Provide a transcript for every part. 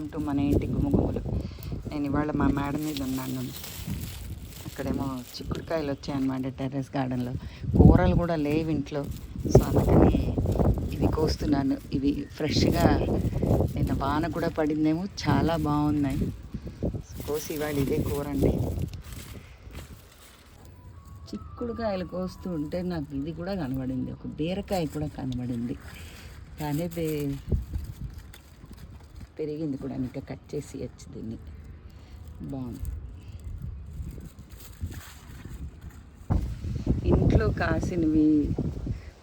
Welcome to మన ఇంటి గుమగుమలు. నేను ఇవాళ మా మేడ మీద ఉన్నాను. అక్కడేమో చిక్కుడుకాయలు వచ్చాయన్నమాట టెర్రస్ గార్డెన్లో. కూరలు కూడా లేవు ఇంట్లో. సో అందుకని ఇవి కోస్తున్నాను. ఇవి ఫ్రెష్గా నిన్న వాన కూడా పడిందేమో చాలా బాగున్నాయి. సో కోసి ఇవాళ ఇదే కూర అండి. చిక్కుడుకాయలు కోస్తూ ఉంటే నాకు ఇది కూడా కనబడింది. ఒక బీరకాయ కూడా కనబడింది. కానీ పెరిగింది కూడా. ఇంకా కట్ చేసి వచ్చి దీన్ని. బాగుంది. ఇంట్లో కాసినవి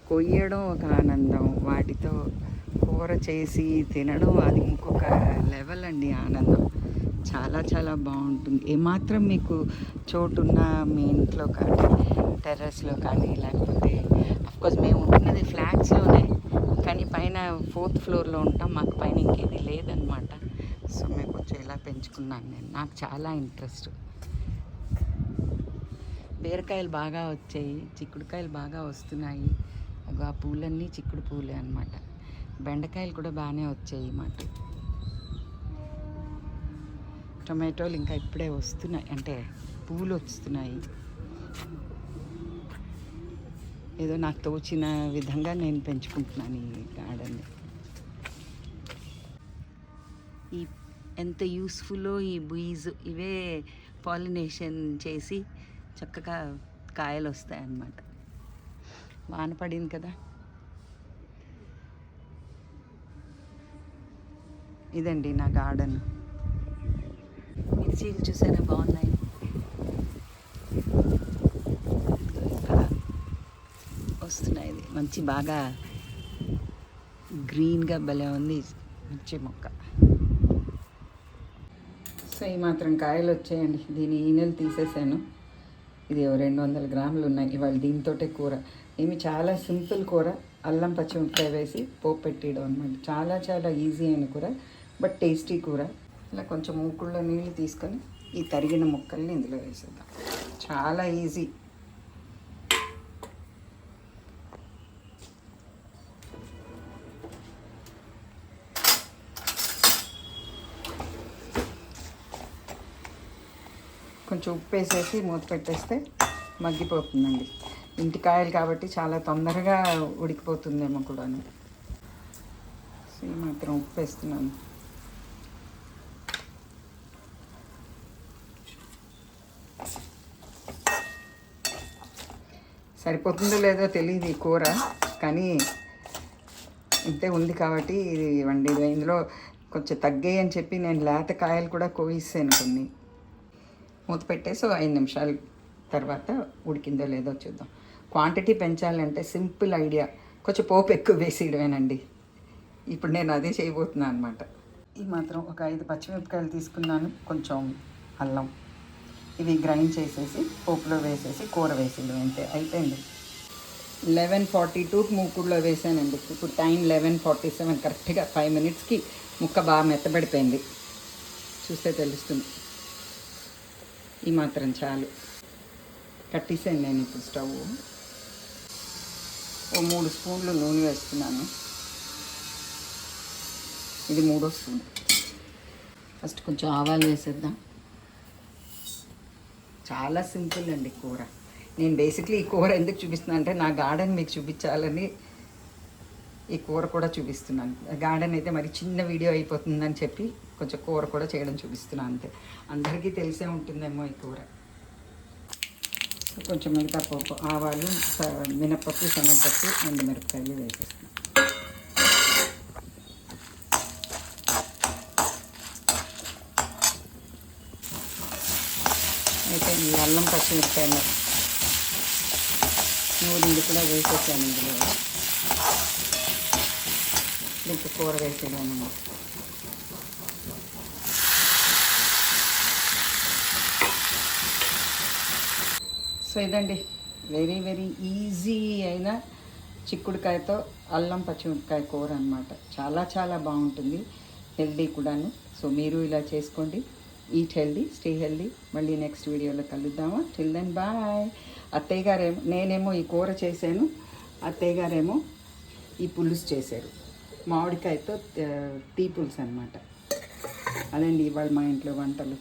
కొయ్యడం ఒక ఆనందం. వాటితో కూర చేసి తినడం అది ఇంకొక లెవెల్ అండి ఆనందం. చాలా చాలా బాగుంటుంది. ఏమాత్రం మీకు చోటున్న మీ ఇంట్లో కానీ టెర్రస్లో కానీ లేకపోతే అఫ్కోర్స్ మేము ఉంటున్నది ఫ్లాట్స్లోనే. కానీ పైన ఫోర్త్ ఫ్లోర్లో ఉంటాం. మాకు పైన ఇంకేది లేదనమాట సో మేము కొంచెం ఇలా పెంచుకున్నాను నేను. నాకు చాలా ఇంట్రెస్ట్. బీరకాయలు బాగా వచ్చాయి. చిక్కుడుకాయలు బాగా వస్తున్నాయి. ఆ పూలన్నీ చిక్కుడు పూలే అనమాట బెండకాయలు కూడా బాగానే వచ్చాయి మాట టొమాటోలు ఇంకా ఇప్పుడే వస్తున్నాయి. అంటే పూలు వస్తున్నాయి. ఏదో నాకు తోచిన విధంగా నేను పెంచుకుంటున్నాను ఈ గార్డెన్ ఈ ఎంత యూస్ఫుల్లో ఈ బీజ్ ఇవే పాలినేషన్ చేసి చక్కగా కాయలు వస్తాయి అన్నమాట వాన పడింది కదా. ఇదండి నా గార్డెన్ మిర్చీలు చూసారా? బాగున్నాయి. వస్తున్నాయి. ఇది మంచి బాగా గ్రీన్గా భలే ఉంది. మంచి మొక్క. సో ఈ మాత్రం కాయలు వచ్చాయండి. దీని ఈనెలు తీసేసాను. ఇది రెండు వందల గ్రాములు ఉన్నాయి. ఇవాళ దీంతోటే కూర. ఏమి చాలా సింపుల్ కూర. అల్లం పచ్చిమిరపకాయ వేసి పోపు పెట్టేయడం అనమాట చాలా చాలా ఈజీ అయిన కూర బట్ టేస్టీ కూర. ఇలా కొంచెం మూకుళ్ళ నీళ్ళు తీసుకొని ఈ తరిగిన ముక్కల్ని ఇందులో వేసేద్దాం. చాలా ఈజీ. కొంచెం ఉప్పు వేసేసి మూత పెట్టేస్తే మగ్గిపోతుందండి. ఇంటి కాయలు కాబట్టి చాలా తొందరగా ఉడికిపోతుందేమో కూడా ఈ మాత్రం ఉప్పు వేస్తున్నాను సరిపోతుందో లేదో తెలియదు ఈ కూర కానీ ఇంతే ఉంది కాబట్టి ఇది వండి ఇందులో కొంచెం తగ్గాయి అని చెప్పి నేను లేత కాయలు కూడా కోయిస్తాను కొన్ని. మూత పెట్టేసి ఐదు నిమిషాల తర్వాత ఉడికిందో లేదో చూద్దాం. క్వాంటిటీ పెంచాలంటే సింపుల్ ఐడియా. కొంచెం పోపు ఎక్కువ వేసేయడమేనండి. ఇప్పుడు నేను అదే చేయబోతున్నాను అనమాట ఈ మాత్రం ఒక ఐదు పచ్చిమిరపకాయలు తీసుకున్నాను. కొంచెం అల్లం. ఇవి గ్రైండ్ చేసేసి పోపులో వేసేసి కూర వేసేయడం అంతే. అయిపోయింది. లెవెన్ ఫార్టీ టూ మూకుడులో వేసానండి. ఇప్పుడు టైం లెవెన్ ఫార్టీ సెవెన్. కరెక్ట్గా ఫైవ్ మినిట్స్కి ముక్క బాగా మెత్తబడిపోయింది. చూస్తే తెలుస్తుంది. ఈ మాత్రం చాలు. కట్టేసాను నేను ఇప్పుడు స్టవ్. ఓ మూడు స్పూన్లు నూనె వేస్తున్నాను. ఇది మూడో స్పూన్. ఫస్ట్ కొంచెం ఆవాలు వేసేద్దాం. చాలా సింపుల్ అండి కూర. నేను బేసిక్లీ ఈ కూర ఎందుకు చూపిస్తున్నాను అంటే నా గార్డెన్ మీకు చూపించాలని ఈ కూర కూడా చూపిస్తున్నాను. గార్డెన్ అయితే మరి చిన్న వీడియో అయిపోతుందని చెప్పి కొంచెం కూర కూడా చేయడం చూపిస్తున్నాను అంతే. అందరికీ తెలిసే ఉంటుందేమో ఈ కూర. కొంచెం మిగతా పప్పు ఆవాలు మినప్పప్పు మినపప్పు శనగపప్పు ఎండుమిరపకాయలు వేసేస్తాను అయితే ఈ అల్లం పచ్చిమిరపకాయలు నూనె కూడా వేసేసాను ఇందులో. దీంట్లో కూర వేసేదాను సో ఇదండి వెరీ వెరీ ఈజీ అయిన చిక్కుడుకాయతో అల్లం పచ్చిమిరపకాయ కూర అనమాట చాలా చాలా బాగుంటుంది హెల్దీ కూడాను. సో మీరు ఇలా చేసుకోండి ఈట్ హెల్దీ స్టే హెల్దీ మళ్ళీ నెక్స్ట్ వీడియోలో కలుద్దామా? టిల్ దెన్ బాయ్ అత్తయ్య గారేమో నేనేమో ఈ కూర చేశాను అత్తయ్య గారేమో ఈ పులుసు చేశారు. మామిడికాయతో టీ పులుసు అనమాట అదండి ఇవాళ మా ఇంట్లో వంటలు.